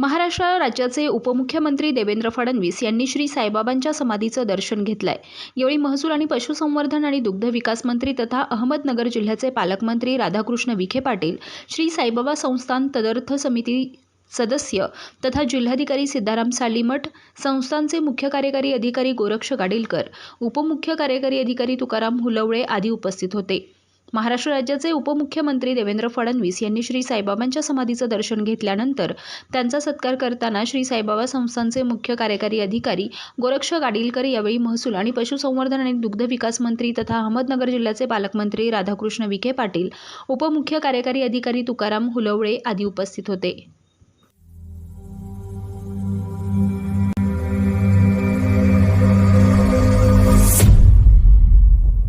महाराष्ट्र राज्याचे उपमुख्यमंत्री देवेंद्र फडणवीस यांनी श्री साईबाबांच्या समाधीचं दर्शन घेतलंय. यावेळी महसूल आणि पशुसंवर्धन आणि दुग्ध विकास मंत्री तथा अहमदनगर जिल्ह्याचे पालकमंत्री राधाकृष्ण विखे पाटील श्री साईबाबा संस्थान तदर्थ समिती सदस्य तथा जिल्हाधिकारी सिद्धाराम सालीमठ संस्थानचे मुख्य कार्यकारी अधिकारी गोरक्ष गाडीलकर उपमुख्य कार्यकारी अधिकारी तुकाराम हुलवळे आदी उपस्थित होते. महाराष्ट्र राज्याचे उपमुख्यमंत्री देवेंद्र फडणवीस यांनी श्री साईबाबांच्या समाधीचं दर्शन घेतल्यानंतर त्यांचा सत्कार करताना श्री साईबाबा संस्थांचे मुख्य कार्यकारी अधिकारी गोरक्ष गाडीलकर यावेळी महसूल आणि पशुसंवर्धन आणि दुग्ध विकास मंत्री तथा अहमदनगर जिल्ह्याचे पालकमंत्री राधाकृष्ण विखे पाटील उपमुख्य कार्यकारी अधिकारी तुकाराम हुलवळे आदी उपस्थित होते.